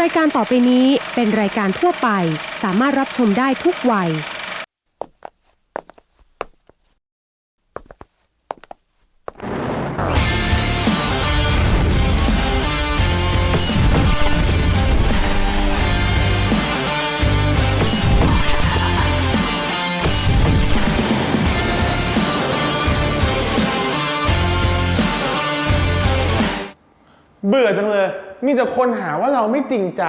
รายการต่อไปนี้เป็นรายการทั่วไป สามารถรับชมได้ทุกวัย เบื่อจังเลย มีแต่คนหาว่าเราไม่จริงใจ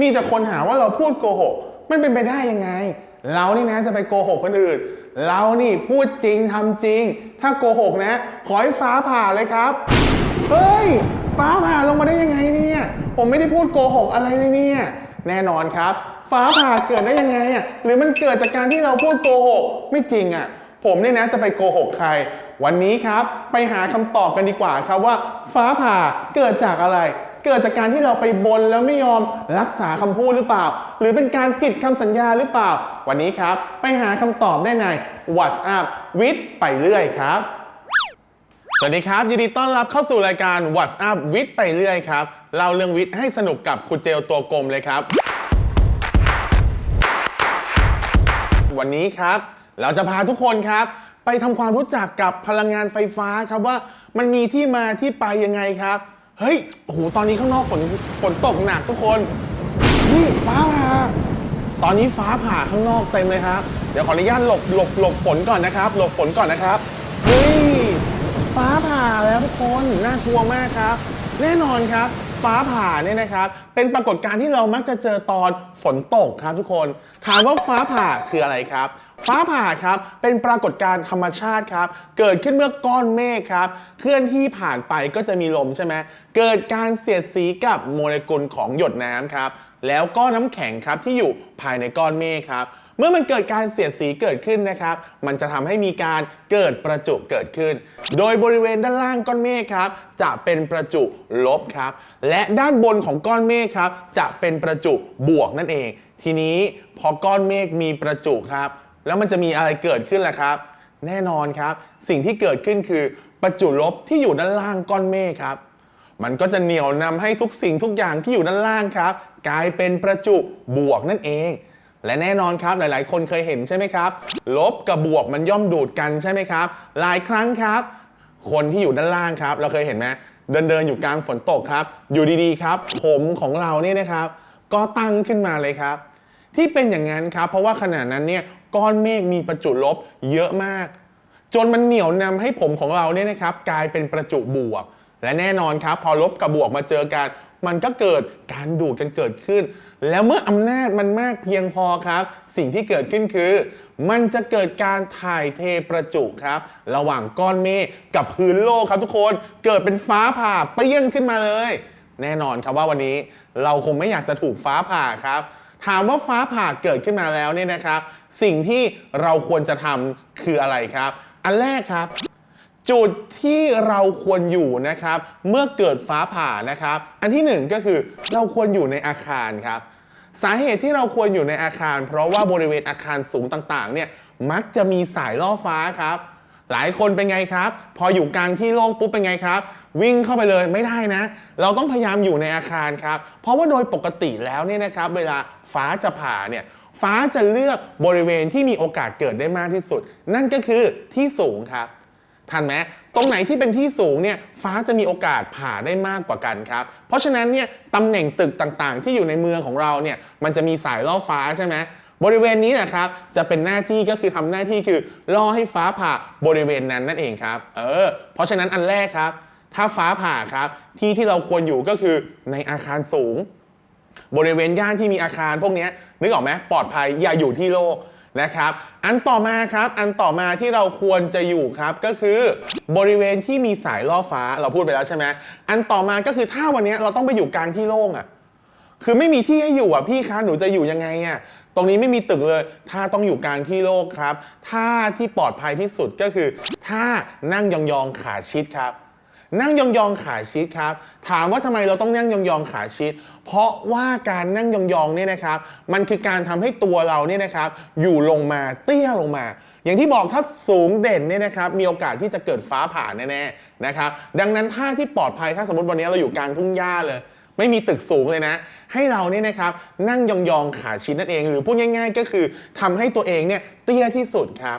มีแต่คนหาว่าเราพูดโกหก มันเป็นไปได้ยังไง เรานี่นะจะไปโกหกคนอื่น เรานี่พูดจริงทำจริง ถ้าโกหกนะ ขอให้ฟ้าผ่าเลยครับ เฮ้ย ฟ้าผ่าลงมาได้ยังไงเนี่ย ผมไม่ได้พูดโกหกอะไรเลยเนี่ย แน่นอนครับ ฟ้าผ่าเกิดได้ยังไงอะ หรือมันเกิดจากการที่เราพูดโกหก ไม่จริงอะ ผมเนี่ยนะจะไปโกหกใครวันนี้ครับ ไปหาคำตอบกันดีกว่าครับว่า ฟ้าผ่าเกิดจากอะไร เกิดจากการที่เราไปบนแล้วไม่ยอมรักษาคำพูดหรือเปล่า หรือเป็นการผิดคำสัญญาหรือเปล่า วันนี้ครับ ไปหาคำตอบได้ใน WhatsApp วิทย์ไปเรื่อยครับสวัสดีครับ ยินดีต้อนรับเข้าสู่รายการ What's Up วิทย์ไปเรื่อยครับเล่าเรื่องวิทย์ให้สนุกกับคุณเจลตัวกลมเลยครับ วันนี้ครับ เราจะพาทุกคนครับ ไปทำความรู้จักกับพลังงานไฟฟ้าครับว่ามันมีที่มาที่ไปยังไงครับ เฮ้ยโอ้โหตอนนี้ข้างนอกฝนฝนตกหนักทุกคนนี่ฟ้าผ่าตอนนี้ฟ้าผ่าข้างนอกเต็มเลยครับ เดี๋ยวขออนุญาตหลบหลบหลบฝนก่อนนะครับ หลบฝนก่อนนะครับเฮ้ยฟ้าผ่าแล้วทุกคนน่ากลัวมากครับ แน่นอนครับ ฟ้าผ่าเนี่ยนะครับเป็นปรากฏการณ์ที่เรามักจะเจอตอนฝนตกครับทุกคน ถามว่าฟ้าผ่าคืออะไรครับ ฟ้าผ่าครับเป็นปรากฏการณ์ธรรมชาติครับเกิดขึ้นเมื่อก้อนเมฆครับเคลื่อนที่ผ่านไปก็จะมีลมใช่ไหมเกิดการเสียดสีกับโมเลกุลของหยดน้ำครับแล้วก็น้ำแข็งครับที่อยู่ภายในก้อนเมฆครับ เมื่อมันเกิดการเสียดสีเกิดขึ้นนะครับ มันจะทำให้มีการเกิดประจุเกิดขึ้น โดยบริเวณด้านล่างก้อนเมฆครับ จะเป็นประจุลบครับ และด้านบนของก้อนเมฆครับ จะเป็นประจุบวกนั่นเอง ทีนี้พอก้อนเมฆมีประจุครับ แล้วมันจะมีอะไรเกิดขึ้นล่ะครับ แน่นอนครับ สิ่งที่เกิดขึ้นคือประจุลบที่อยู่ด้านล่างก้อนเมฆครับ มันก็จะเหนี่ยวนำให้ทุกสิ่งทุกอย่างที่อยู่ด้านล่างครับ กลายเป็นประจุบวกนั่นเอง และแน่นอนครับหลาย ๆ คนเคยเห็นใช่ไหมครับ ลบกับบวกมันย่อมดูดกันใช่ไหมครับ หลายครั้งครับ คนที่อยู่ด้านล่างครับ เราเคยเห็นไหมเดินเดินๆอยู่กลางฝนตกครับ อยู่ดีๆครับ ผมของเราเนี่ยนะครับ ก็ตั้งขึ้นมาเลยครับ ที่เป็นอย่างนั้นครับ เพราะว่าขณะนั้นเนี่ยก้อนเมฆมีประจุลบเยอะมาก จนมันเหนียวนำให้ผมของเราเนี่ยนะครับ กลายเป็นประจุบวก และแน่นอนครับ พอลบกับบวกมาเจอกันมันก็เกิดการดูดกันเกิดขึ้น แล้วเมื่ออำนาจมันมากเพียงพอครับ สิ่งที่เกิดขึ้นคือ มันจะเกิดการถ่ายเทประจุครับ ระหว่างก้อนเมฆกับพื้นโลกครับทุกคนเกิดเป็นฟ้าผ่าเปรี้ยงขึ้นมาเลย แน่นอนครับว่าวันนี้เราคงไม่อยากจะถูกฟ้าผ่าครับถามว่าฟ้าผ่าเกิดขึ้นมาแล้วเนี่ยนะครับ สิ่งที่เราควรจะทำคืออะไรครับ อันแรกครับ จุดที่เราควรอยู่นะครับเมื่อเกิดฟ้าผ่านะครับ อันที่หนึ่งก็คือเราควรอยู่ในอาคารครับ สาเหตุที่เราควรอยู่ในอาคาร เพราะว่าบริเวณอาคารสูงต่างๆ เนี่ยมักจะมีสายล่อฟ้าครับ หลายคนเป็นไงครับ พออยู่กลางที่โล่งปุ๊บเป็นไงครับ วิ่งเข้าไปเลยไม่ได้นะ เราต้องพยายามอยู่ในอาคารครับ เพราะว่าโดยปกติแล้วเนี่ยนะครับ เวลาฟ้าจะผ่าเนี่ยฟ้าจะเลือกบริเวณที่มีโอกาสเกิดได้มากที่สุด นั่นก็คือที่สูงครับ ทันไหมตรงไหนที่เป็นที่สูงเนี่ยฟ้าจะมีโอกาสผ่าได้มากกว่ากันครับ เพราะฉะนั้นเนี่ยตำแหน่งตึกต่างๆ ที่อยู่ในเมืองของเราเนี่ยมันจะมีสายล่อฟ้าใช่ไหมบริเวณนี้นะครับจะเป็นหน้าที่ก็คือทำหน้าที่คือล่อให้ฟ้าผ่าบริเวณนั้นนั่นเองครับเออเพราะฉะนั้นอันแรกครับ ถ้าฟ้าผ่าครับที่ที่เราควรอยู่ก็คือในอาคารสูง บริเวณย่านที่มีอาคารพวกนี้นึกออกไหมปลอดภัยอย่าอยู่ที่โลก นะครับ อันต่อมาครับ อันต่อมาที่เราควรจะอยู่ครับก็คือบริเวณที่มีสายล่อฟ้าเราพูดไปแล้วใช่ไหมอันต่อมาก็คือถ้าวันนี้เราต้องไปอยู่กลางที่โล่งอะคือไม่มีที่ให้อยู่อะพี่คะหนูจะอยู่ยังไงอะตรงนี้ไม่มีตึกเลย ถ้าต้องอยู่กลางที่โล่งครับ ถ้าที่ปลอดภัยที่สุดก็คือ ถ้านั่งยองๆขาชิดครับ นั่งยองๆขาชิดครับ ถามว่าทำไมเราต้องนั่งยองๆขาชิดเพราะว่าการนั่งยองๆเนี่ยนะครับ มันคือการทำให้ตัวเราเนี่ยนะครับ อยู่ลงมาเตี้ยลงมา อย่างที่บอกถ้าสูงเด่นเนี่ยนะครับ มีโอกาสที่จะเกิดฟ้าผ่าแน่ๆนะครับ ดังนั้นท่าที่ปลอดภัยถ้าสมมติวันนี้เราอยู่กลางทุ่งหญ้าเลยไม่มีตึกสูงเลยนะ ให้เราเนี่ยนะครับนั่งยองๆขาชิดนั่นเอง หรือพูดง่าย ๆ ก็คือทำให้ตัวเองเนี่ยเตี้ยที่สุดครับ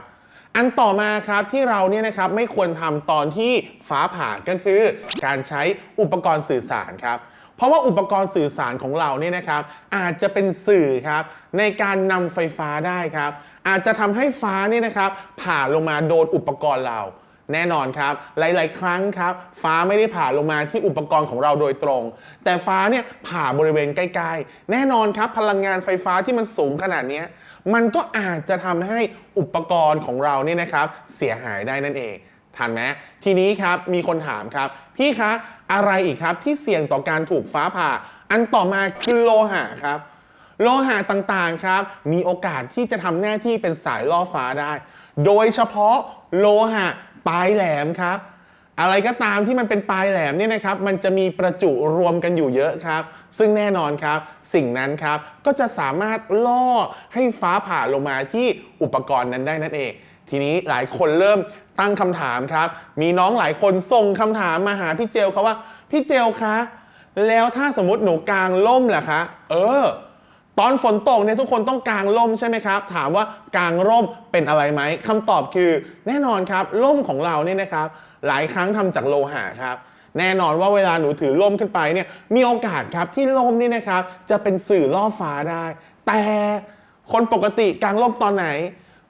อันต่อมาครับที่เราเนี่ยนะครับไม่ควรทำตอนที่ฟ้าผ่าก็คือ การใช้อุปกรณ์สื่อสารครับเพราะว่าอุปกรณ์สื่อสารของเราเนี่ยนะครับ อาจจะเป็นสื่อครับในการนำไฟฟ้าได้ครับ อาจจะทำให้ฟ้าเนี่ยนะครับ ผ่าลงมาโดนอุปกรณ์เรา แน่นอนครับ หลาย ๆ ครั้งครับ ฟ้าไม่ได้ผ่าลงมาที่อุปกรณ์ของเราโดยตรง แต่ฟ้าเนี่ยผ่าบริเวณใกล้ ๆ แน่นอนครับ พลังงานไฟฟ้าที่มันสูงขนาดนี้มันก็อาจจะทำให้อุปกรณ์ของเราเนี่ยนะครับ เสียหายได้นั่นเองทันไหมทีนี้ครับมีคนถามครับ พี่คะอะไรอีกครับที่เสี่ยงต่อการถูกฟ้าผ่า อันต่อมาคือโลหะครับโลหะต่างๆครับ มีโอกาสที่จะทำหน้าที่เป็นสายล่อฟ้าได้ โดยเฉพาะโลหะ ปลายแหลมครับ อะไรก็ตามที่มันเป็นปลายแหลมเนี่ยนะครับ มันจะมีประจุรวมกันอยู่เยอะครับ ซึ่งแน่นอนครับ สิ่งนั้นครับ ก็จะสามารถล่อให้ฟ้าผ่าลงมาที่อุปกรณ์นั้นได้นั่นเอง ทีนี้หลายคนเริ่มตั้งคำถามครับ มีน้องหลายคนส่งคำถามมาหาพี่เจลเขาว่า พี่เจลคะ แล้วถ้าสมมติหนูกางล่มล่ะคะ เออ ตอนฝนตกเนี่ยทุกคนต้องกางร่มใช่ไหมครับ ถามว่ากางร่มเป็นอะไรไหมคำตอบคือแน่นอนครับร่มของเราเนี่ยนะครับ หลายครั้งทำจากโลหะครับแน่นอนว่าเวลาหนูถือร่มขึ้นไปเนี่ยมีโอกาสครับที่ร่มนี่นะครับ จะเป็นสื่อล่อฟ้าได้ แต่คนปกติกางร่มตอนไหน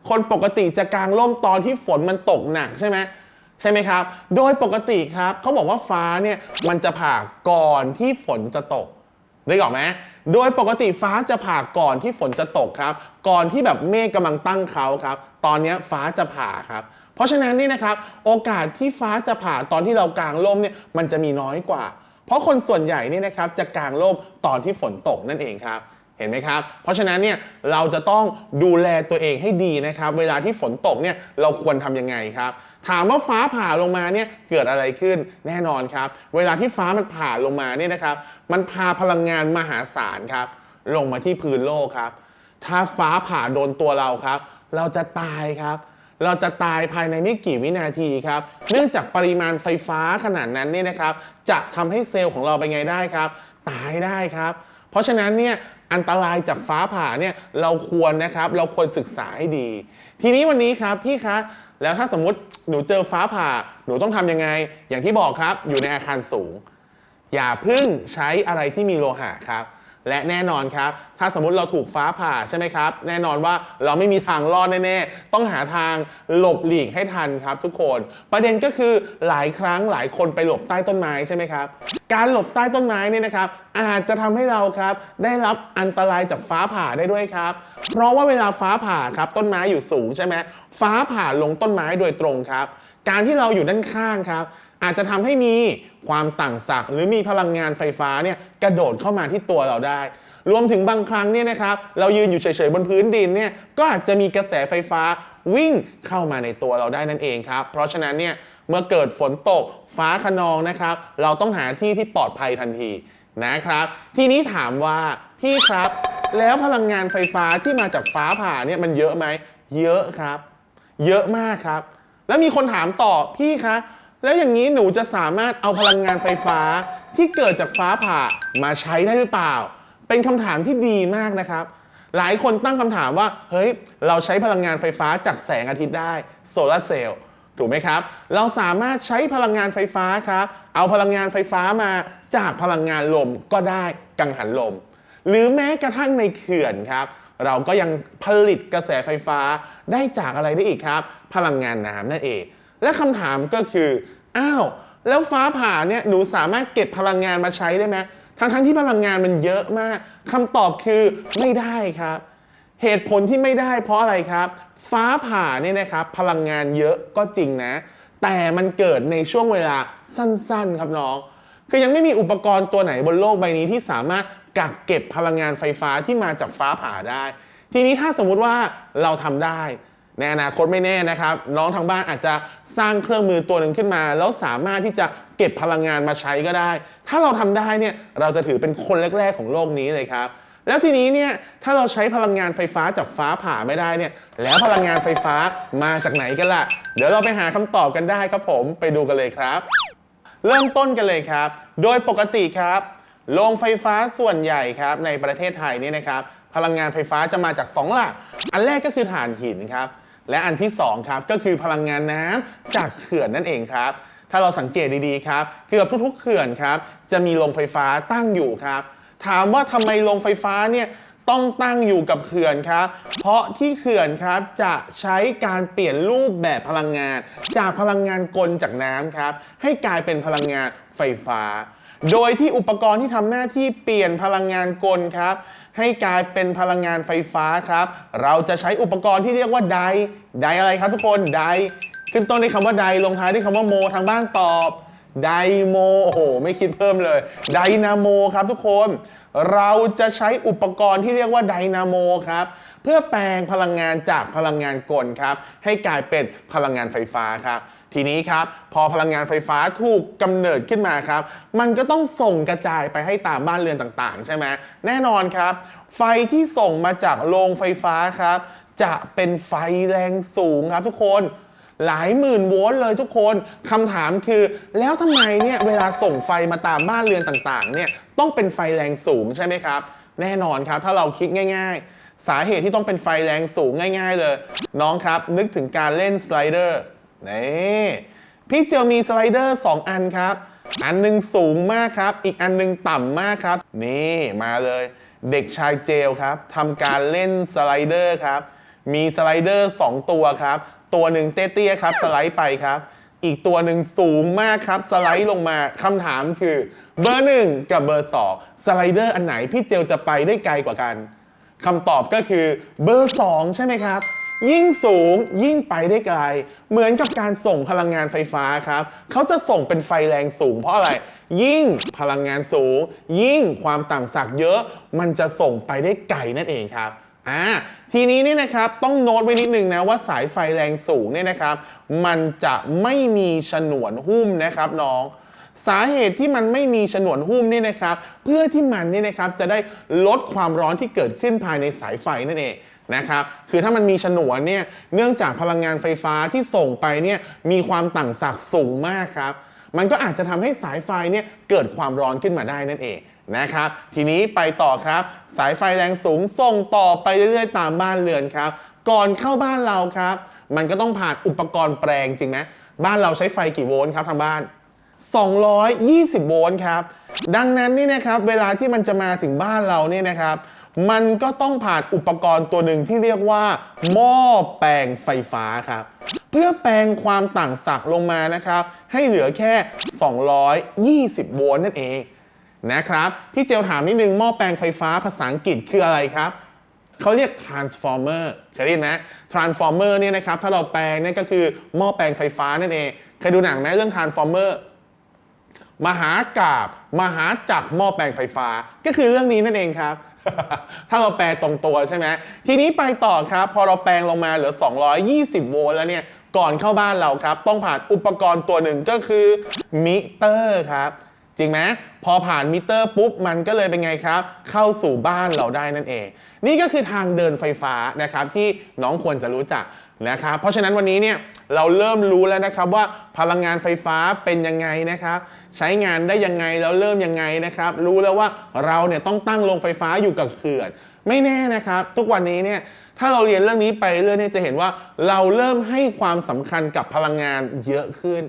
คนปกติจะกางร่มตอนที่ฝนมันตกหนักใช่ไหมใช่ไหมครับ โดยปกติครับเขาบอกว่าฟ้าเนี่ยมันจะผ่าก่อนที่ฝนจะตกนึกออกไหม โดยปกติฟ้าจะผ่าก่อนที่ฝนจะตกครับ ก่อนที่แบบเมฆกำลังตั้งเขาครับ ตอนนี้ฟ้าจะผ่าครับ เพราะฉะนั้นนี่นะครับ โอกาสที่ฟ้าจะผ่าตอนที่เรากางร่มเนี่ยมันจะมีน้อยกว่า เพราะคนส่วนใหญ่นี่นะครับจะกางร่มตอนที่ฝนตกนั่นเองครับ เห็นไหมครับ เพราะฉะนั้นเนี่ยเราจะต้องดูแลตัวเองให้ดีนะครับ เวลาที่ฝนตกเนี่ยเราควรทำยังไงครับ ถามว่าฟ้าผ่าลงมาเนี่ยเกิดอะไรขึ้นแน่นอนครับ เวลาที่ฟ้ามันผ่าลงมาเนี่ยนะครับ มันพาพลังงานมหาศาลครับ ลงมาที่พื้นโลกครับ ถ้าฟ้าผ่าโดนตัวเราครับ เราจะตายครับเราจะตายภายในไม่กี่วินาทีครับ เนื่องจากปริมาณไฟฟ้าขนาดนั้นเนี่ยนะครับ จะทำให้เซลล์ของเราเป็นไงได้ครับ ตายได้ครับ เพราะฉะนั้นเนี่ย อันตรายจากฟ้าผ่าเนี่ยเราควรนะครับเราควรศึกษาให้ดี ทีนี้วันนี้ครับพี่คะแล้วถ้าสมมติหนูเจอฟ้าผ่าหนูต้องทำยังไง อย่างที่บอกครับอยู่ในอาคารสูง อย่าพึ่งใช้อะไรที่มีโลหะครับ และแน่นอนครับ ถ้าสมมติเราถูกฟ้าผ่าใช่ไหมครับ แน่นอนว่าเราไม่มีทางรอดแน่ๆ ต้องหาทางหลบหลีกให้ทันครับทุกคน ประเด็นก็คือหลายครั้งหลายคนไปหลบใต้ต้นไม้ใช่ไหมครับ การหลบใต้ต้นไม้เนี่ยนะครับ อาจจะทำให้เราครับได้รับอันตรายจากฟ้าผ่าได้ด้วยครับ เพราะว่าเวลาฟ้าผ่าครับต้นไม้อยู่สูงใช่ไหมฟ้าผ่าลงต้นไม้โดยตรงครับ การที่เราอยู่ด้านข้างครับอาจจะทำให้มีความต่างศักย์หรือมีพลังงานไฟฟ้าเนี่ยกระโดดเข้ามาที่ตัวเราได้ รวมถึงบางครั้งเนี่ยนะครับเรายืนอยู่เฉยๆบนพื้นดินเนี่ยก็อาจจะมีกระแสไฟฟ้าวิ่งเข้ามาในตัวเราได้นั่นเองครับ เพราะฉะนั้นเนี่ยเมื่อเกิดฝนตกฟ้าขนองนะครับ เราต้องหาที่ที่ปลอดภัยทันทีนะครับ ทีนี้ถามว่าพี่ครับ แล้วพลังงานไฟฟ้าที่มาจากฟ้าผ่าเนี่ยมันเยอะไหมเยอะครับ เยอะมากครับ แล้วมีคนถามต่อพี่คะแล้วอย่างนี้หนูจะสามารถเอาพลังงานไฟฟ้าที่เกิดจากฟ้าผ่ามาใช้ได้หรือเปล่า เป็นคำถามที่ดีมากนะครับ หลายคนตั้งคำถามว่า เฮ้ย เราใช้พลังงานไฟฟ้าจากแสงอาทิตย์ได้โซลาร์เซลล์ถูกไหมครับ เราสามารถใช้พลังงานไฟฟ้าครับ เอาพลังงานไฟฟ้ามาจากพลังงานลมก็ได้กังหันลม หรือแม้กระทั่งในเขื่อนครับ เราก็ยังผลิตกระแสไฟฟ้าได้จากอะไรได้อีกครับ พลังงานน้ำนั่นเอง และคำถามก็คือ อ้าว แล้วฟ้าผ่าเนี่ย หนูสามารถเก็บพลังงานมาใช้ได้ไหม ทั้งทั้งๆที่พลังงานมันเยอะมากคำตอบคือไม่ได้ครับ เหตุผลที่ไม่ได้เพราะอะไรครับ ฟ้าผ่าเนี่ยนะครับ พลังงานเยอะก็จริงนะ แต่มันเกิดในช่วงเวลาสั้นๆ ครับน้อง คือยังไม่มีอุปกรณ์ตัวไหนบนโลกใบนี้ที่สามารถกักเก็บพลังงานไฟฟ้าที่มาจากฟ้าผ่าได้ ทีนี้ถ้าสมมุติว่าเราทำได้ ในอนาคตไม่แน่นะครับ น้องทางบ้านอาจจะสร้างเครื่องมือตัวหนึ่งขึ้นมา แล้วสามารถที่จะเก็บพลังงานมาใช้ก็ได้ ถ้าเราทำได้เนี่ยเราจะถือเป็นคนแรก ๆ ของโลกนี้เลยครับแล้วทีนี้เนี่ยถ้าเราใช้พลังงานไฟฟ้าจากฟ้าผ่าไม่ได้เนี่ย แล้วพลังงานไฟฟ้ามาจากไหนกันล่ะ เดี๋ยวเราไปหาคำตอบกันได้ครับผมไปดูกันเลยครับ เริ่มต้นกันเลยครับ โดยปกติครับโรงไฟฟ้าส่วนใหญ่ครับในประเทศไทยนี่นะครับ พลังงานไฟฟ้าจะมาจาก 2 หลัก อันแรกก็คือถ่านหินครับ และอันที่2ครับก็คือพลังงานน้ำจากเขื่อนนั่นเองครับ ถ้าเราสังเกตดีๆครับเกือบทุกๆเขื่อนครับจะมีโรงไฟฟ้าตั้งอยู่ครับ ถามว่าทำไมโรงไฟฟ้าเนี่ยต้องตั้งอยู่กับเขื่อนครับ เพราะที่เขื่อนครับจะใช้การเปลี่ยนรูปแบบพลังงาน จากพลังงานกลจากน้ำครับ ให้กลายเป็นพลังงานไฟฟ้า โดยที่อุปกรณ์ที่ทำหน้าที่เปลี่ยนพลังงานกลครับ ให้กลายเป็นพลังงานไฟฟ้าครับ เราจะใช้อุปกรณ์ที่เรียกว่าไดไดอะไรครับทุกคนไดขึ้นต้นด้วยคำว่าไดลงท้ายด้วยคำว่าโมทางบ้างตอบไดโมโอ้โหไม่คิดเพิ่มเลยไดนาโมครับทุกคน เราจะใช้อุปกรณ์ที่เรียกว่าไดนาโมครับ พื่อแปลงพลังงานจากพลังงานกลครับ ให้กลายเป็นพลังงานไฟฟ้าครับทีนี้ครับพอพลังงานไฟฟ้าถูกกำเนิดขึ้นมาครับ มันก็ต้องส่งกระจายไปให้ตามบ้านเรือนต่างๆ ใช่ไหมแน่นอนครับ ไฟที่ส่งมาจากโรงไฟฟ้าครับ จะเป็นไฟแรงสูงครับทุกคนหลายหมื่นโวลต์เลยทุกคนคำถามคือ แล้วทำไมเนี่ยเวลาส่งไฟมาตามบ้านเรือนต่างๆเนี่ยต้องเป็นไฟแรงสูงใช่ไหมครับ แน่นอนครับถ้าเราคิดง่าย ๆ สาเหตุที่ต้องเป็นไฟแรงสูงง่าย ๆ เลย น้องครับนึกถึงการเล่นสไลเดอร์นี่พี่เจอมีสไลเดอร์ 2 อันครับ อันหนึงสูงมากครับ อีกอันหนึงต่ำมากครับ นี่มาเลย เด็กชายเจลครับทำการเล่นสไลเดอร์ครับ มีสไลเดอร์ 2 ตัวครับ ตัวหนึ่งเตี้ยๆครับ สไลด์ไปครับ อีกตัวหนึ่งสูงมากครับ สไลด์ลงมาคำถามคือเบอร์หนึ่งกับเบอร์สองสไลเดอร์อันไหนพี่เจลจะไปได้ไกลกว่ากัน คำตอบก็คือเบอร์สองใช่ไหมครับ ยิ่งสูงยิ่งไปได้ไกล เหมือนกับการส่งพลังงานไฟฟ้าครับ เขาจะส่งเป็นไฟแรงสูงเพราะอะไร ยิ่งพลังงานสูง ยิ่งความต่างศักย์เยอะ มันจะส่งไปได้ไกลนั่นเองครับอ่าทีนี้เนี่ยนะครับต้องโน้ตไว้นิดนึงนะว่าสายไฟแรงสูงเนี่ยนะครับ มันจะไม่มีฉนวนหุ้มนะครับน้อง สาเหตุที่มันไม่มีฉนวนหุ้มนี่นะครับ เพื่อที่มันเนี่ยนะครับจะได้ลดความร้อนที่เกิดขึ้นภายในสายไฟนั่นเองนะครับ คือถ้ามันมีฉนวนเนี่ย เนื่องจากพลังงานไฟฟ้าที่ส่งไปเนี่ยมีความต่างศักย์สูงมากครับ มันก็อาจจะทำให้สายไฟเนี่ยเกิดความร้อนขึ้นมาได้นั่นเองนะครับ ทีนี้ไปต่อครับ สายไฟแรงสูงส่งต่อไปเรื่อยๆ ตามบ้านเรือนครับ ก่อนเข้าบ้านเราครับ มันก็ต้องผ่านอุปกรณ์แปลงจริงไหมบ้านเราใช้ไฟกี่โวลต์ครับทางบ้าน 220 โวลต์ครับ ดังนั้นนี่นะครับเวลาที่มันจะมาถึงบ้านเราเนี่ยนะครับ มันก็ต้องผ่านอุปกรณ์ตัวหนึ่งที่เรียกว่า หม้อแปลงไฟฟ้าครับ เพื่อแปลงความต่างศักย์ลงมานะครับ ให้เหลือแค่ 220 โวลต์นั่นเองนะครับ พี่เจลถามนิดนึงหม้อแปลงไฟฟ้าภาษาอังกฤษคืออะไรครับเขาเรียก transformer เคยได้ยินไหม transformer เนี่ยนะครับ ถ้าเราแปลงเนี่ยก็คือหม้อแปลงไฟฟ้านั่นเอง เคยดูหนังไหมเรื่อง transformer มหากาบมหาจักรหม้อแปลงไฟฟ้า ก็คือเรื่องนี้นั่นเองครับ ถ้าเราแปลตรงตัวใช่ไหมทีนี้ไปต่อครับ พอเราแปลงลงมาเหลือ 220 โวลต์แล้วเนี่ยก่อนเข้าบ้านเราครับ ต้องผ่านอุปกรณ์ตัวหนึ่งก็คือมิเตอร์ครับ จริงไหมพอผ่านมิเตอร์ปุ๊บมันก็เลยเป็นไงครับ เข้าสู่บ้านเราได้นั่นเอง นี่ก็คือทางเดินไฟฟ้านะครับที่น้องควรจะรู้จักนะครับเพราะฉะนั้นวันนี้เนี่ยเราเริ่มรู้แล้วนะครับว่าพลังงานไฟฟ้าเป็นยังไงนะครับใช้งานได้ยังไงแล้วเริ่มยังไงนะครับ รู้แล้วว่าเราเนี่ยต้องตั้งโรงไฟฟ้าอยู่กับเขื่อน ไม่แน่นะครับ ทุกวันนี้เนี่ยถ้าเราเรียนเรื่องนี้ไปเรื่อยๆเนี่ยจะเห็นว่าเราเริ่มให้ความสำคัญกับพลังงานเยอะขึ้น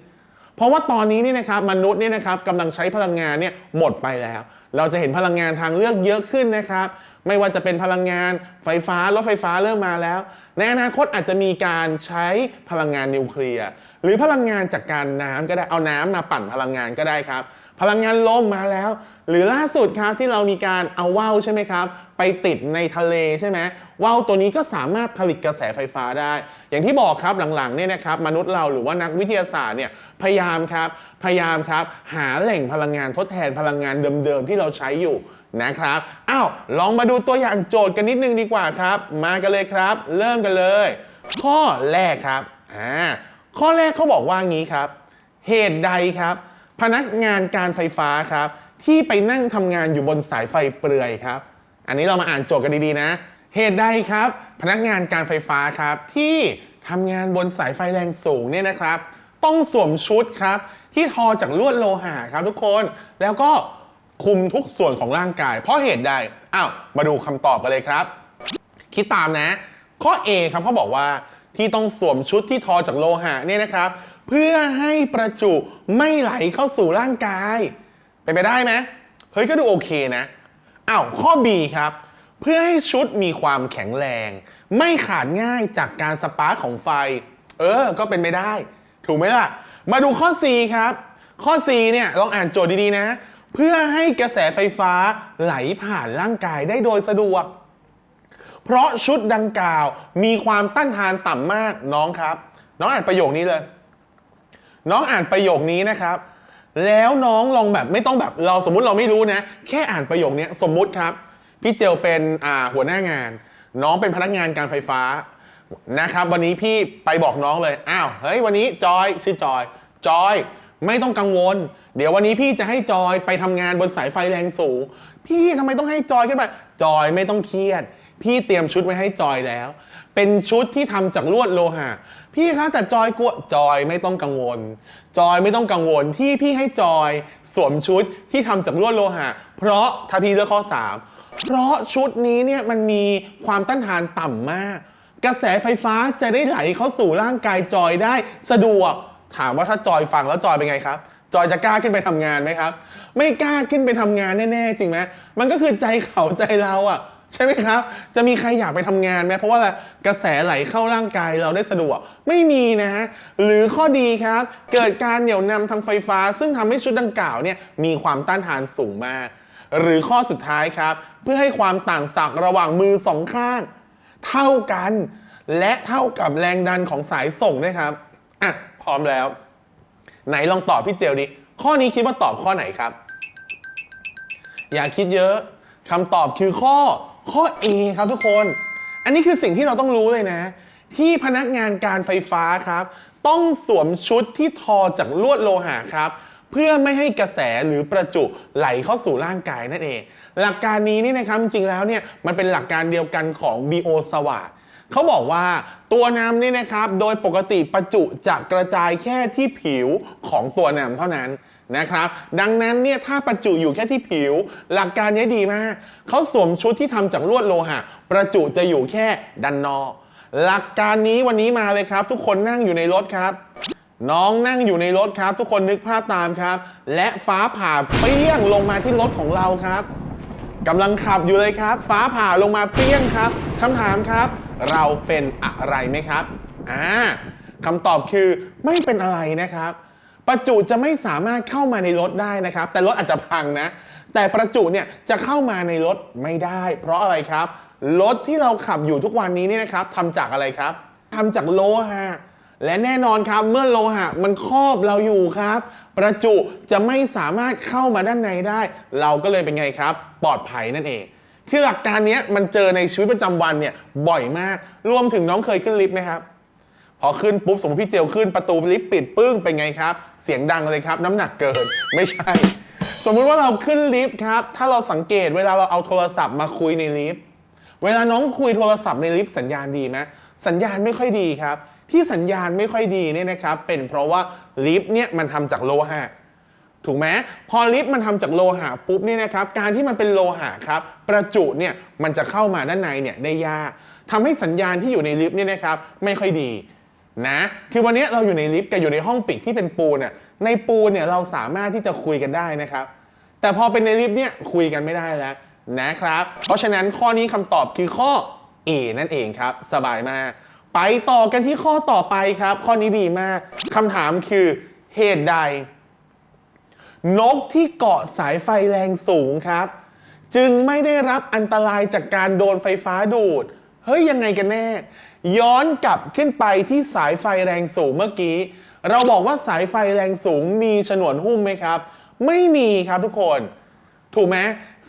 เพราะว่าตอนนี้นี่นะครับมนุษย์เนี่ยนะครับกำลังใช้พลังงานเนี่ยหมดไปแล้ว เราจะเห็นพลังงานทางเลือกเยอะขึ้นนะครับ ไม่ว่าจะเป็นพลังงานไฟฟ้ารถไฟฟ้าเริ่มมาแล้ว ในอนาคตอาจจะมีการใช้พลังงานนิวเคลียร์หรือพลังงานจากการน้ำก็ได้เอาน้ำมาปั่นพลังงานก็ได้ครับ พลังงานลมมาแล้ว หรือล่าสุดครับที่เรามีการเอาว่าวใช่ไหมครับ ไปติดในทะเลใช่ไหมว่าวตัวนี้ก็สามารถผลิตกระแสไฟฟ้าได้ อย่างที่บอกครับหลังๆเนี่ยนะครับมนุษย์เราหรือว่านักวิทยาศาสตร์เนี่ยพยายามครับพยายามครับหาแหล่งพลังงานทดแทนพลังงานเดิมๆที่เราใช้อยู่นะครับอ้าวลองมาดูตัวอย่างโจทย์กันนิดนึงดีกว่าครับ มากันเลยครับ เริ่มกันเลย ข้อแรกครับอ่าข้อแรกเขาบอกว่างี้ครับ เหตุใดครับ พนักงานการไฟฟ้าครับที่ไปนั่งทำงานอยู่บนสายไฟเปลือยครับ อันนี้เรามาอ่านโจทย์กันดีๆนะ เหตุใดครับ พนักงานการไฟฟ้าครับ ที่ทำงานบนสายไฟแรงสูงเนี่ยนะครับ ต้องสวมชุดครับ ที่ทอจากลวดโลหะครับทุกคนแล้วก็คุมทุกส่วนของร่างกาย เพราะเหตุใดอ้าวมาดูคำตอบกันเลยครับ คิดตามนะ ข้อ A ครับเขาบอกว่าที่ต้องสวมชุดที่ทอจากโลหะเนี่ยนะครับ เพื่อให้ประจุไม่ไหลเข้าสู่ร่างกายเป็นไปได้ไหมเฮ้ยก็ดูโอเคนะอ้าวข้อ B ครับ เพื่อให้ชุดมีความแข็งแรง ไม่ขาดง่ายจากการสปาร์คของไฟ เออ ก็เป็นไปได้ ถูกไหมล่ะ มาดูข้อ C ครับ ข้อ C เนี่ยลองอ่านโจทย์ดีๆนะ เพื่อให้กระแสไฟฟ้าไหลผ่านร่างกายได้โดยสะดวก เพราะชุดดังกล่าวมีความต้านทานต่ำมากน้องครับ น้องอ่านประโยคนี้เลย น้องอ่านประโยคนี้นะครับ แล้วน้องลองแบบไม่ต้องแบบเราสมมุติเราไม่รู้นะ แค่อ่านประโยคนี้สมมุติครับ พี่เจลเป็นอ่าหัวหน้างาน น้องเป็นพนักงานการไฟฟ้านะครับ วันนี้พี่ไปบอกน้องเลยอ้าวเฮ้ยวันนี้จอยชื่อจอยจอยไม่ต้องกังวล เดี๋ยววันนี้พี่จะให้จอยไปทำงานบนสายไฟแรงสูง พี่ทำไมต้องให้จอยขึ้นไป จอยไม่ต้องเครียด พี่เตรียมชุดไว้ให้จอยแล้ว เป็นชุดที่ทำจากลวดโลหะ พี่คะแต่จอยกลัวจอยไม่ต้องกังวล จอยไม่ต้องกังวลที่พี่ให้จอยสวมชุดที่ทำจากลวดโลหะ เพราะถ้าพี่เลือกข้อ 3 เพราะชุดนี้เนี่ยมันมีความต้านทานต่ำมาก กระแสไฟฟ้าจะได้ไหลเข้าสู่ร่างกายจอยได้สะดวก ถามว่าถ้าจอยฟังแล้วจอยเป็นไงครับ จอยจะกล้าขึ้นไปทำงานไหมครับ ไม่กล้าขึ้นไปทำงานแน่ๆจริงไหมมันก็คือใจเขาใจเราอะ ใช่ไหมครับ จะมีใครอยากไปทำงานไหมเพราะว่ากระแสไหลเข้าร่างกายเราได้สะดวก ไม่มีนะฮะ หรือข้อดีครับ เกิดการเหนี่ยวนำทางไฟฟ้า ซึ่งทำให้ชุดดังกล่าวเนี่ยมีความต้านทานสูงมาก หรือข้อสุดท้ายครับ เพื่อให้ความต่างศักย์ระหว่างมือสองข้าง เท่ากัน และเท่ากับแรงดันของสายส่งด้วยครับอะพร้อมแล้ว ไหนลองตอบพี่เจลดิข้อนี้คิดว่าตอบข้อไหนครับ อย่าคิดเยอะคำตอบคือข้อ ข้อ A ครับทุกคน อันนี้คือสิ่งที่เราต้องรู้เลยนะ ที่พนักงานการไฟฟ้าครับ ต้องสวมชุดที่ทอจากลวดโลหะครับ เพื่อไม่ให้กระแสหรือประจุไหลเข้าสู่ร่างกายนั่นเอง หลักการนี้นี่นะครับจริงๆแล้วเนี่ยมันเป็นหลักการเดียวกันของ BO สวาดเขาบอกว่าตัวน้ำนี่นะครับ โดยปกติประจุจะกระจายแค่ที่ผิวของตัวน้ำเท่านั้น นะครับ ดังนั้นเนี่ยถ้าประจุอยู่แค่ที่ผิว หลักการนี้ดีมากเขาสวมชุดที่ทำจากลวดโลหะ ประจุจะอยู่แค่ด้านนอก หลักการนี้วันนี้มาเลยครับ ทุกคนนั่งอยู่ในรถครับ น้องนั่งอยู่ในรถครับ ทุกคนนึกภาพตามครับ และฟ้าผ่าเปรี้ยงลงมาที่รถของเราครับกำลังขับอยู่เลยครับ ฟ้าผ่าลงมาเปรี้ยงครับคำถามครับ เราเป็นอะไรไหมครับอ่าคำตอบคือไม่เป็นอะไรนะครับ ประจุจะไม่สามารถเข้ามาในรถได้นะครับ แต่รถอาจจะพังนะ แต่ประจุเนี่ยจะเข้ามาในรถไม่ได้ เพราะอะไรครับ รถที่เราขับอยู่ทุกวันนี้เนี่ยนะครับทำจากอะไรครับทำจากโลหะและแน่นอนครับเมื่อโลหะมันครอบเราอยู่ครับ ประจุจะไม่สามารถเข้ามาด้านในได้ เราก็เลยเป็นไงครับ ปลอดภัยนั่นเอง คือหลักการนี้มันเจอในชีวิตประจำวันเนี่ยบ่อยมาก รวมถึงน้องเคยขึ้นลิฟต์ไหมครับ พอขึ้นปุ๊บสมมติพี่เจลขึ้นประตูลิฟต์ปิดปึ้งเป็นไงครับ เสียงดังเลยครับ น้ำหนักเกินไม่ใช่ สมมุติว่าเราขึ้นลิฟต์ครับ ถ้าเราสังเกตเวลาเราเอาโทรศัพท์มาคุยในลิฟต์เวลาน้องคุยโทรศัพท์ในลิฟต์สัญญาณดีไหมสัญญาณไม่ค่อยดีครับ ที่สัญญาณไม่ค่อยดีเนี่ยนะครับ เป็นเพราะว่าลิฟต์เนี่ยมันทำจากโลหะถูกไหมพอลิฟต์มันทำจากโลหะปุ๊บเนี่ยนะครับ การที่มันเป็นโลหะครับ ประจุเนี่ยมันจะเข้ามาด้านในเนี่ยได้ยากทำให้สัญญาณที่อยู่ในลิฟต์เนี่ยนะครับ ไม่ค่อยดี นะ คือวันนี้เราอยู่ในลิฟต์กับอยู่ในห้องปิดที่เป็นปูนเนี่ยในปูนเนี่ยเราสามารถที่จะคุยกันได้นะครับ แต่พอเป็นในลิฟต์เนี่ยคุยกันไม่ได้แล้วนะครับ เพราะฉะนั้นข้อนี้คำตอบคือข้อ A นั่นเองครับ สบายมาก ไปต่อกันที่ข้อต่อไปครับ ข้อนี้ดีมากคำถามคือเหตุใด นกที่เกาะสายไฟแรงสูงครับ จึงไม่ได้รับอันตรายจากการโดนไฟฟ้าดูด เฮ้ยยังไงกันแน่ ย้อนกลับขึ้นไปที่สายไฟแรงสูงเมื่อกี้ เราบอกว่าสายไฟแรงสูงมีฉนวนหุ้มไหมครับ ไม่มีครับทุกคน ถูกไหม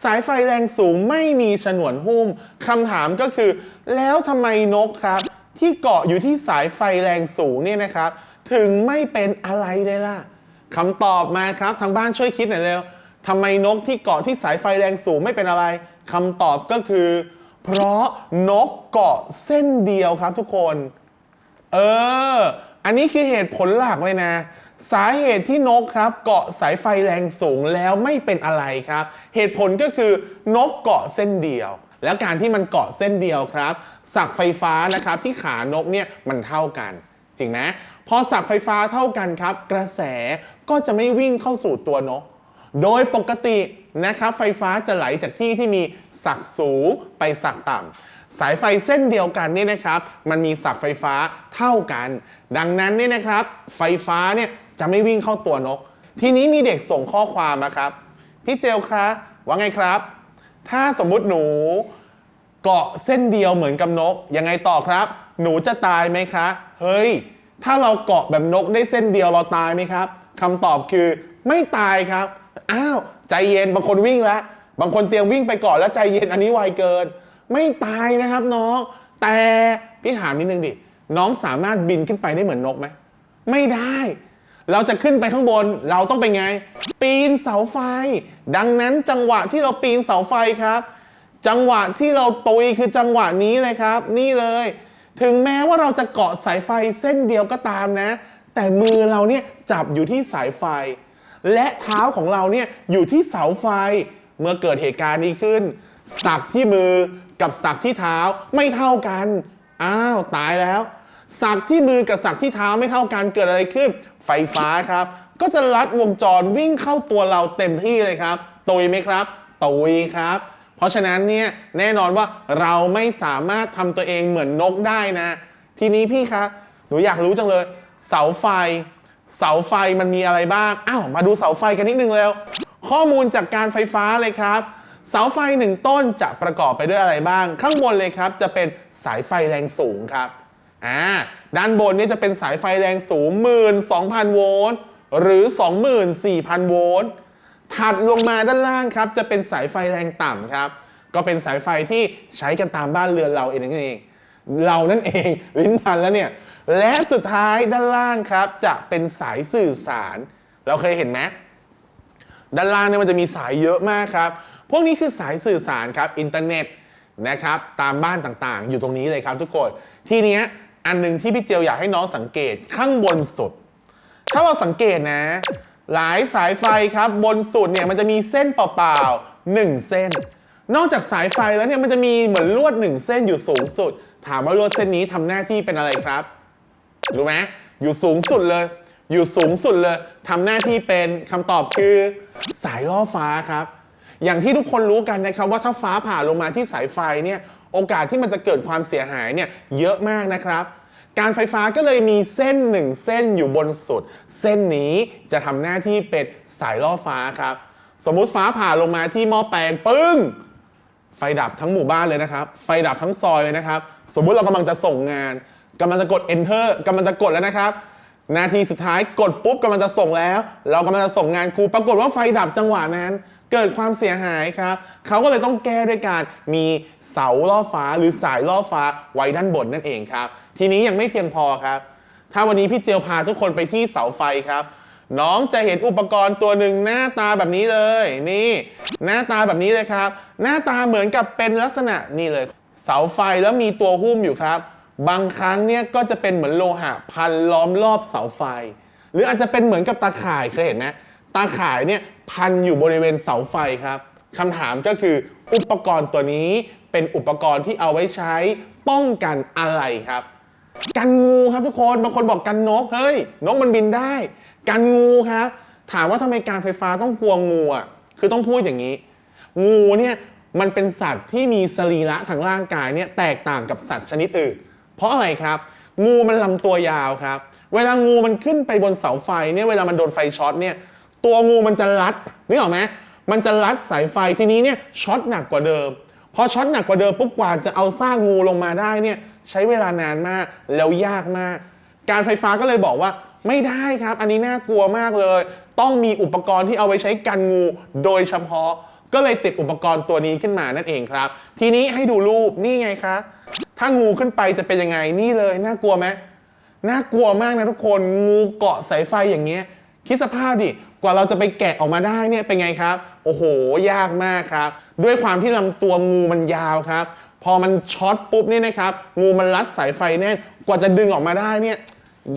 สายไฟแรงสูงไม่มีฉนวนหุ้มคำถามก็คือ แล้วทำไมนกครับ ที่เกาะอยู่ที่สายไฟแรงสูงเนี่ยนะครับ ถึงไม่เป็นอะไรเลยล่ะคำตอบมาครับทางบ้านช่วยคิดหน่อยเร็วทำไมนกที่เกาะที่สายไฟแรงสูงไม่เป็นอะไรคำตอบก็คือ เพราะนกเกาะเส้นเดียวครับทุกคน เออ อันนี้คือเหตุผลหลักเลยนะ สาเหตุที่นกครับ เกาะสายไฟแรงสูงแล้วไม่เป็นอะไรครับ เหตุผลก็คือนกเกาะเส้นเดียว แล้วการที่มันเกาะเส้นเดียวครับ สักไฟฟ้านะครับที่ขานกเนี่ยมันเท่ากัน จริงไหมพอสักไฟฟ้าเท่ากันครับ กระแสก็จะไม่วิ่งเข้าสู่ตัวนก โดยปกตินะครับไฟฟ้าจะไหลจากที่ที่มีสักสูงไปสักต่ำสายไฟเส้นเดียวกันนี่นะครับมันมีสักไฟฟ้าเท่ากัน ดังนั้นเนี่ยนะครับ ไฟฟ้าเนี่ยจะไม่วิ่งเข้าตัวนก ทีนี้มีเด็กส่งข้อความมาครับพี่เจลคะว่าไงครับ ถ้าสมมุติหนูเกาะเส้นเดียวเหมือนกับนก ยังไงต่อครับ หนูจะตายไหมคะ เฮ้ย ถ้าเราเกาะแบบนกได้เส้นเดียวเราตายไหมครับคำตอบคือไม่ตายครับ อ้าวใจเย็นบางคนวิ่งแล้วบางคนเตรียมวิ่งไปก่อนแล้วใจเย็นอันนี้ไวเกิน ไม่ตายนะครับน้อง แต่พี่ถามนิดนึงดิน้องสามารถบินขึ้นไปได้เหมือนนกไหมไม่ได้ เราจะขึ้นไปข้างบนเราต้องไปนไง ปีนเสาไฟ ดังนั้นจังหวะที่เราปีนเสาไฟครับ จังหวะที่เราตุยคือจังหวะนี้เลยครับ นี่เลย ถึงแม้ว่าเราจะเกาะสายไฟเส้นเดียวก็ตามนะ แต่มือเราเนี่ยจับอยู่ที่สายไฟ และเท้าของเราเนี่ยอยู่ที่เสาไฟเมื่อเกิดเหตุการณ์นี้ขึ้น สักที่มือกับสักที่เท้าไม่เท่ากัน อ้าวตายแล้ว สักที่มือกับสักที่เท้าไม่เท่ากันเกิดอะไรขึ้น ไฟฟ้าครับ ก็จะลัดวงจรวิ่งเข้าตัวเราเต็มที่เลยครับตุยไหมครับตุยครับ เพราะฉะนั้นเนี่ยแน่นอนว่าเราไม่สามารถทำตัวเองเหมือนนกได้นะ ทีนี้พี่คะหนูอยากรู้จังเลย เสาไฟ เสาไฟมันมีอะไรบ้าง อ้าว มาดูเสาไฟกันนิดนึงแล้ว ข้อมูลจากการไฟฟ้าเลยครับ เสาไฟหนึ่งต้นจะประกอบไปด้วยอะไรบ้าง ข้างบนเลยครับ จะเป็นสายไฟแรงสูงครับ อ่า ด้านบนนี่จะเป็นสายไฟแรงสูง 12,000 โวลต์ หรือ 24,000 โวลต์ ถัดลงมาด้านล่างครับ จะเป็นสายไฟแรงต่ำครับ ก็เป็นสายไฟที่ใช้กันตามบ้านเรือนเราเองนั่นเอง เรานั่นเองลิ้นพันแล้วเนี่ย และสุดท้ายด้านล่างครับ จะเป็นสายสื่อสาร เราเคยเห็นไหมด้านล่างเนี่ยมันจะมีสายเยอะมากครับ พวกนี้คือสายสื่อสารครับอินเทอร์เน็ตนะครับตามบ้านต่างๆ อยู่ตรงนี้เลยครับทุกคนทีเนี้ยอันหนึ่งที่พี่เจียวอยากให้น้องสังเกตข้างบนสุด ถ้าเราสังเกตนะ หลายสายไฟครับบนสุดเนี่ยมันจะมีเส้นเปล่าๆหนึ่งเส้น นอกจากสายไฟแล้วเนี่ยมันจะมีเหมือนลวดหนึ่งเส้นอยู่สูงสุด ถามว่าลวดเส้นนี้ทำหน้าที่เป็นอะไรครับรู้ไหมอยู่สูงสุดเลย อยู่สูงสุดเลยทำหน้าที่เป็นคำตอบคือสายล่อฟ้าครับ อย่างที่ทุกคนรู้กันนะครับว่าถ้าฟ้าผ่าลงมาที่สายไฟเนี่ยโอกาสที่มันจะเกิดความเสียหายเนี่ยเยอะมากนะครับ การไฟฟ้าก็เลยมีเส้นหนึ่งเส้นอยู่บนสุด เส้นนี้จะทำหน้าที่เป็นสายล่อฟ้าครับ สมมุติฟ้าผ่าลงมาที่หม้อแปลงปึ้ง ไฟดับทั้งหมู่บ้านเลยนะครับ ไฟดับทั้งซอยเลยนะครับ สมมุติเรากำลังจะส่งงานกำลังจะกด enter กำลังจะกดแล้วนะครับ นาทีสุดท้ายกดปุ๊บกำลังจะส่งแล้ว เรากำลังจะส่งงานครูปรากฏว่าไฟดับจังหวะนั้น เกิดความเสียหายครับเขาก็เลยต้องแก้ด้วยการมีเสาล่อฟ้าหรือสายล่อฟ้าไว้ด้านบนนั่นเองครับ ทีนี้ยังไม่เพียงพอครับ ถ้าวันนี้พี่เจียวพาทุกคนไปที่เสาไฟครับ น้องจะเห็นอุปกรณ์ตัวหนึ่งหน้าตาแบบนี้เลย นี่ หน้าตาแบบนี้เลยครับ หน้าตาเหมือนกับเป็นลักษณะนี่เลย เสาไฟแล้วมีตัวหุ้มอยู่ครับ บางครั้งเนี่ยก็จะเป็นเหมือนโลหะพันล้อมรอบเสาไฟ หรืออาจจะเป็นเหมือนกับตาข่ายเคยเห็นไหมตาข่ายเนี่ยพันอยู่บริเวณเสาไฟครับคำถามก็คืออุปกรณ์ตัวนี้เป็นอุปกรณ์ที่เอาไว้ใช้ป้องกันอะไรครับ กันงูครับทุกคนบางคนบอกกันนกเฮ้ยนกมันบินได้ กันงูครับ ถามว่าทำไมการไฟฟ้าต้องกลัวงูอะคือต้องพูดอย่างนี้ งูเนี่ยมันเป็นสัตว์ที่มีสรีระทางร่างกายเนี่ยแตกต่างกับสัตว์ชนิดอื่น เพราะอะไรครับ งูมันลำตัวยาวครับ เวลางูมันขึ้นไปบนเสาไฟเนี่ยเวลามันโดนไฟช็อตเนี่ยตัวงูมันจะรัดนึกออกไหมมันจะรัดสายไฟทีนี้เนี่ยช็อตหนักกว่าเดิมพอช็อตหนักกว่าเดิมปุ๊บกว่าจะเอาซากงูลงมาได้เนี่ยใช้เวลานานมากแล้วยากมาก การไฟฟ้าก็เลยบอกว่า ไม่ได้ครับ อันนี้น่ากลัวมากเลย ต้องมีอุปกรณ์ที่เอาไว้ใช้กันงูโดยเฉพาะ ก็เลยติดอุปกรณ์ตัวนี้ขึ้นมานั่นเองครับ ทีนี้ให้ดูรูปนี่ไงคะถ้างูขึ้นไปจะเป็นยังไงนี่เลยน่ากลัวไหมน่ากลัวมากนะทุกคนงูเกาะสายไฟอย่างเงี้ยคิดสภาพดิ กว่าเราจะไปแกะออกมาได้เนี่ยเป็นไงครับ โอ้โห ยากมากครับ ด้วยความที่ลำตัวงูมันยาวครับ พอมันช็อตปุ๊บเนี่ยนะครับ งูมันรัดสายไฟแน่น กว่าจะดึงออกมาได้เนี่ย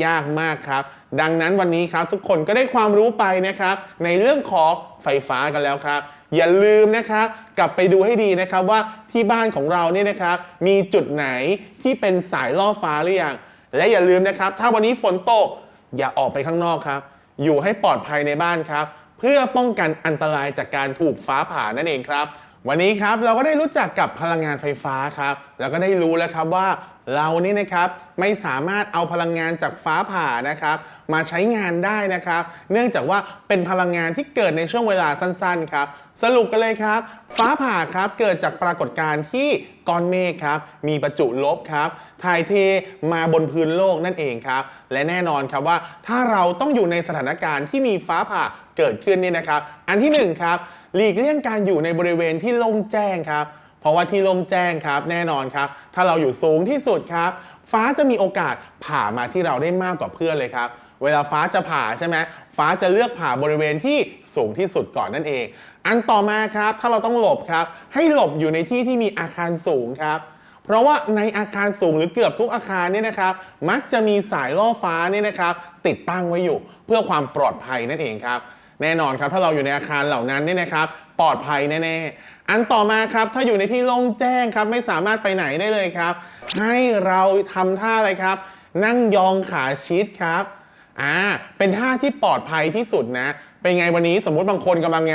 ยากมากครับ ดังนั้นวันนี้ครับทุกคนก็ได้ความรู้ไปนะครับ ในเรื่องของไฟฟ้ากันแล้วครับ อย่าลืมนะครับ กลับไปดูให้ดีนะครับว่าที่บ้านของเราเนี่ยนะครับ มีจุดไหนที่เป็นสายล่อฟ้าหรือยังและอย่าลืมนะครับ ถ้าวันนี้ฝนตกอย่าออกไปข้างนอกครับ อยู่ให้ปลอดภัยในบ้านครับ เพื่อป้องกันอันตรายจากการถูกฟ้าผ่านั่นเองครับ วันนี้ครับเราก็ได้รู้จักกับพลังงานไฟฟ้าครับแล้วก็ได้รู้แล้วครับว่าเรานี่นะครับไม่สามารถเอาพลังงานจากฟ้าผ่านะครับ มาใช้งานได้นะครับ เนื่องจากว่าเป็นพลังงานที่เกิดในช่วงเวลาสั้นๆครับ สรุปกันเลยครับ ฟ้าผ่าครับเกิดจากปรากฏการณ์ที่ก้อนเมฆครับ มีประจุลบครับถ่ายเทมาบนพื้นโลกนั่นเองครับ และแน่นอนครับว่าถ้าเราต้องอยู่ในสถานการณ์ที่มีฟ้าผ่าเกิดขึ้นเนี่ยนะครับ อันที่หนึ่งครับ หลีกเลี่ยงการอยู่ในบริเวณที่โล่งแจ้งครับ เพราะว่าที่โล่งแจ้งครับ แน่นอนครับ ถ้าเราอยู่สูงที่สุดครับ ฟ้าจะมีโอกาสผ่ามาที่เราได้มากกว่าเพื่อนเลยครับเวลาฟ้าจะผ่าใช่ไหมฟ้าจะเลือกผ่าบริเวณที่สูงที่สุดก่อนนั่นเอง อันต่อมาครับถ้าเราต้องหลบครับ ให้หลบอยู่ในที่ที่มีอาคารสูงครับ เพราะว่าในอาคารสูงหรือเกือบทุกอาคารเนี่ยนะครับ มักจะมีสายล่อฟ้าเนี่ยนะครับ ติดตั้งไว้อยู่ เพื่อความปลอดภัยนั่นเองครับ แน่นอนครับ ถ้าเราอยู่ในอาคารเหล่านั้นเนี่ยนะครับ ปลอดภัยแน่ๆ อันต่อมาครับ ถ้าอยู่ในที่โล่งแจ้งครับ ไม่สามารถไปไหนได้เลยครับ ให้เราทำท่าอะไรครับ นั่งยองขาชิดครับอ่าเป็นท่าที่ปลอดภัยที่สุดนะ เป็นไงวันนี้สมมุติบางคนกำลังไง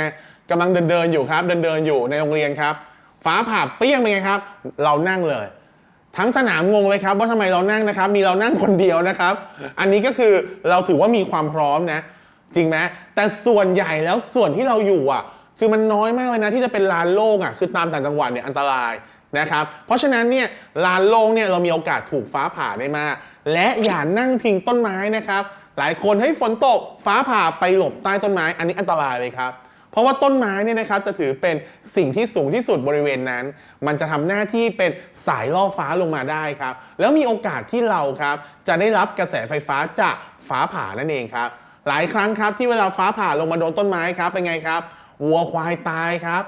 กำลังเดินเดินอยู่ครับ เดินเดินอยู่ในโรงเรียนครับ ฟ้าผ่าเปี้ยงเป็นไงครับ เรานั่งเลย ทั้งสนามงงเลยครับ ว่าทำไมเรานั่งนะครับ มีเรานั่งคนเดียวนะครับ อันนี้ก็คือเราถือว่ามีความพร้อมนะ จริงไหมแต่ส่วนใหญ่แล้วส่วนที่เราอยู่อะ คือมันน้อยมากเลยนะที่จะเป็นลานโล่งอะคือตามต่างจังหวัดเนี่ยอันตรายนะครับเพราะฉะนั้นเนี่ยลานโล่งเนี่ยเรามีโอกาสถูกฟ้าผ่าได้มาก และอย่านั่งพิงต้นไม้นะครับ หลายคนให้ฝนตกฟ้าผ่าไปหลบใต้ต้นไม้ อันนี้อันตรายเลยครับเพราะว่าต้นไม้เนี่ยนะครับจะถือเป็นสิ่งที่สูงที่สุดบริเวณนั้น มันจะทำหน้าที่เป็นสายล่อฟ้าลงมาได้ครับ แล้วมีโอกาสที่เราครับจะได้รับกระแสไฟฟ้าจากฟ้าผ่านั่นเองครับ หลายครั้งครับที่เวลาฟ้าผ่าลงมาโดนต้นไม้ครับเป็นไงครับวัวควายตายครับ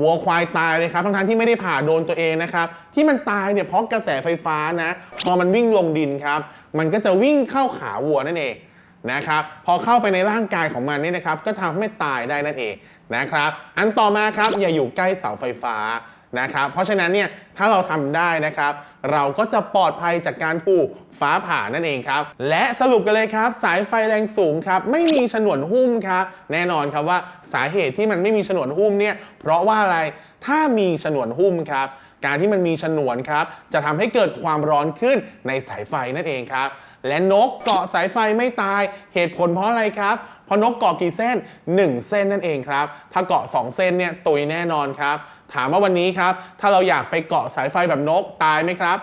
วัวควายตายเลยครับทั้งๆที่ไม่ได้ผ่าโดนตัวเองนะครับที่มันตายเนี่ยเพราะกระแสไฟฟ้านะพอมันวิ่งลงดินครับ มันก็จะวิ่งเข้าขาวัวนั่นเองนะครับพอเข้าไปในร่างกายของมันเนี่ยนะครับ ก็ทำให้ตายได้นั่นเองนะครับ อันต่อมาครับอย่าอยู่ใกล้เสาไฟฟ้า นะครับเพราะฉะนั้นเนี่ยถ้าเราทำได้นะครับ เราก็จะปลอดภัยจากการถูกฟ้าผ่านั่นเองครับ และสรุปกันเลยครับ สายไฟแรงสูงครับไม่มีฉนวนหุ้มครับ แน่นอนครับว่าสาเหตุที่มันไม่มีฉนวนหุ้มเนี่ยเพราะว่าอะไรถ้ามีฉนวนหุ้มครับการที่มันมีฉนวนครับจะทำให้เกิดความร้อนขึ้นในสายไฟนั่นเองครับ และนกเกาะสายไฟไม่ตาย เหตุผลเพราะอะไรครับ เพราะนกเกาะกี่เส้น 1 เส้นนั่นเองครับ ถ้าเกาะ 2 เส้นเนี่ยตุยแน่นอนครับ ถามว่าวันนี้ครับ ถ้าเราอยากไปเกาะสายไฟแบบนกตายไหมครับ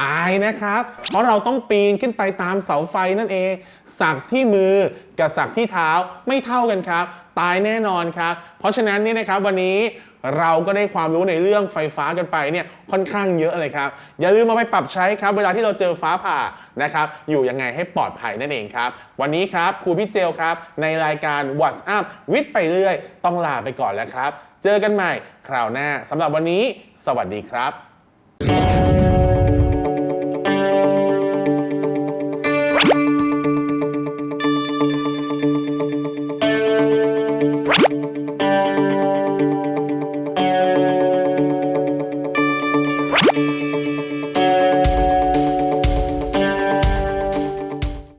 ตายนะครับ เพราะเราต้องปีนขึ้นไปตามเสาไฟนั่นเอง สักที่มือกับสักที่เท้าไม่เท่ากันครับ ตายแน่นอนครับ เพราะฉะนั้นนี่นะครับวันนี้ เราก็ได้ความรู้ในเรื่องไฟฟ้ากันไปเนี่ยค่อนข้างเยอะเลยครับ อย่าลืมมาไปปรับใช้ครับ เวลาที่เราเจอฟ้าผ่านะครับ อยู่ยังไงให้ปลอดภัยนั่นเองครับ วันนี้ครับครูพี่เจลครับ ในรายการ What's Up วิทย์ไปเรื่อย ต้องลาไปก่อนแล้วครับ เจอกันใหม่คราวหน้าสำหรับวันนี้ สวัสดีครับ